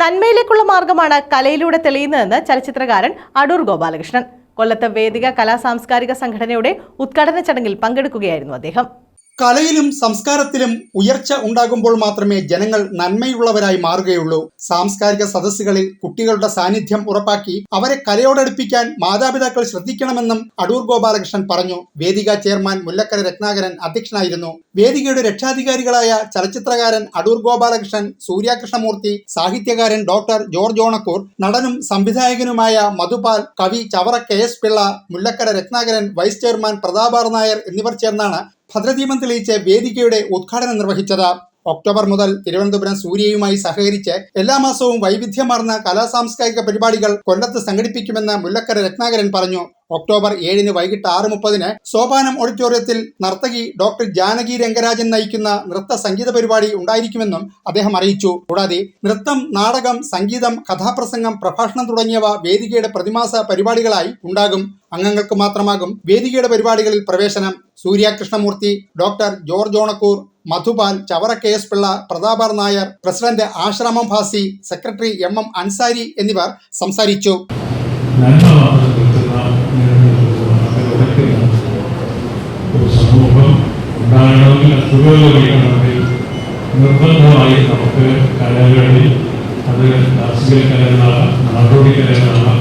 നന്മയിലേക്കുള്ള മാർഗമാണ് കലയിലൂടെ തെളിയുന്നതെന്ന് ചലച്ചിത്രകാരൻ അടൂർ ഗോപാലകൃഷ്ണൻ. കൊല്ലത്ത് വേദിക കലാ സാംസ്കാരിക സംഘടനയുടെ ഉദ്ഘാടന ചടങ്ങിൽ പങ്കെടുക്കുകയായിരുന്നു അദ്ദേഹം. കലയിലും സംസ്കാരത്തിലും ഉയർച്ച ഉണ്ടാകുമ്പോൾ മാത്രമേ ജനങ്ങൾ നന്മയുള്ളവരായി മാറുകയുള്ളൂ. സാംസ്കാരിക സദസ്സുകളിൽ കുട്ടികളുടെ സാന്നിധ്യം ഉറപ്പാക്കി അവരെ കലയോടടുപ്പിക്കാൻ മാതാപിതാക്കൾ ശ്രദ്ധിക്കണമെന്നും അടൂർ ഗോപാലകൃഷ്ണൻ പറഞ്ഞു. വേദിക ചെയർമാൻ മുല്ലക്കര രത്നാകരൻ അധ്യക്ഷനായിരുന്നു. വേദികയുടെ രക്ഷാധികാരികളായ ചലച്ചിത്രകാരൻ അടൂർ ഗോപാലകൃഷ്ണൻ സൂര്യാകൃഷ്ണമൂർത്തി സാഹിത്യകാരൻ ഡോക്ടർ ജോർജ് ഓണക്കൂർ നടനും സംവിധായകനുമായ മധുപാൽ കവി Chavara K S Pillai Mullakkara Ratnakaran vice chairman Prathapar Nair എന്നിവർ ചേർന്നാണ് ഭദ്രദീപം തെളിയിച്ച് വേദികയുടെ ഉദ്ഘാടനം നിർവഹിച്ചത് ഒക്ടോബർ മുതൽ തിരുവനന്തപുരം സൂര്യയുമായി സഹകരിച്ച് എല്ലാ മാസവും വൈവിധ്യമാർന്ന കലാസാംസ്കാരിക പരിപാടികൾ കൊല്ലത്ത് സംഘടിപ്പിക്കുമെന്ന് മുല്ലക്കര രത്നാകരൻ പറഞ്ഞു ഒക്ടോബർ ഏഴിന് വൈകിട്ട് ആറ് മുപ്പതിന് സോപാനം ഓഡിറ്റോറിയത്തിൽ നർത്തകി ഡോക്ടർ ജാനകി രംഗരാജൻ നയിക്കുന്ന നൃത്ത സംഗീത പരിപാടി ഉണ്ടായിരിക്കുമെന്നും അദ്ദേഹം അറിയിച്ചു. കൂടാതെ നൃത്തം നാടകം സംഗീതം കഥാപ്രസംഗം പ്രഭാഷണം തുടങ്ങിയവ വേദികയുടെ പ്രതിമാസ പരിപാടികളായി ഉണ്ടാകും. അംഗങ്ങൾക്ക് മാത്രമാകും വേദികയുടെ പരിപാടികളിൽ പ്രവേശനം. Surya Krishnamoorthy doctor George Onakkoor Madhupal Chavara K S Pillai Prathapar Nair president Ashramam Bhasi secretary M M Ansari എന്നിവർ സംസാരിച്ചു. പുരോഗമിക്കണമെങ്കിൽ നിർബന്ധമായി നമുക്ക് കലകളിൽ അത് ക്ലാസിക്കൽ കലകളാകാം നാടോടി കലകളാകാം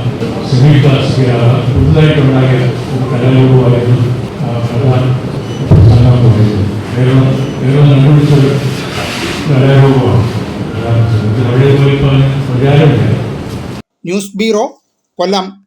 സെമി ക്ലാസിക്കലാകാം പുതുതായിട്ടുണ്ടാക്കിയ ഒരു കലാരൂപമായിരുന്നു ആ, പ്രധാന സംഘം പറയുന്നത് കേരളം കേരളം കണ്ടുപിടിച്ചൊരു കലാരൂപമാണ്. പോയി പ്രചാരമില്ല. ന്യൂസ് ബ്യൂറോ കൊല്ലം.